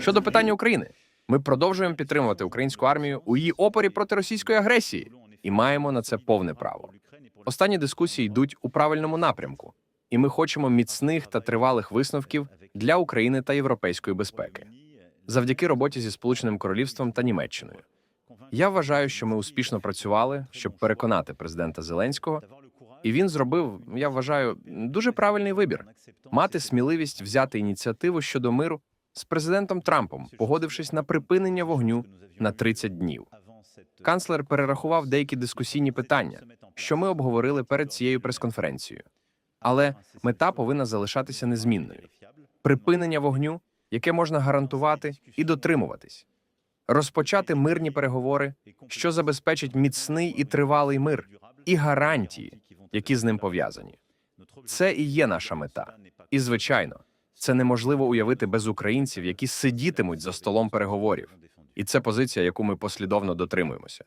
Щодо питання України, ми продовжуємо підтримувати українську армію у її опорі проти російської агресії. І маємо на це повне право. Останні дискусії йдуть у правильному напрямку, і ми хочемо міцних та тривалих висновків для України та європейської безпеки. Завдяки роботі зі Сполученим Королівством та Німеччиною. Я вважаю, що ми успішно працювали, щоб переконати президента Зеленського, і він зробив, я вважаю, дуже правильний вибір. Мати сміливість взяти ініціативу щодо миру з президентом Трампом, погодившись на припинення вогню на 30 днів. Канцлер перерахував деякі дискусійні питання, що ми обговорили перед цією прес-конференцією. Але мета повинна залишатися незмінною: припинення вогню, яке можна гарантувати і дотримуватись, розпочати мирні переговори, що забезпечить міцний і тривалий мир, і гарантії, які з ним пов'язані. Це і є наша мета. І звичайно, це неможливо уявити без українців, які сидітимуть за столом переговорів. І це позиція, яку ми послідовно дотримуємося.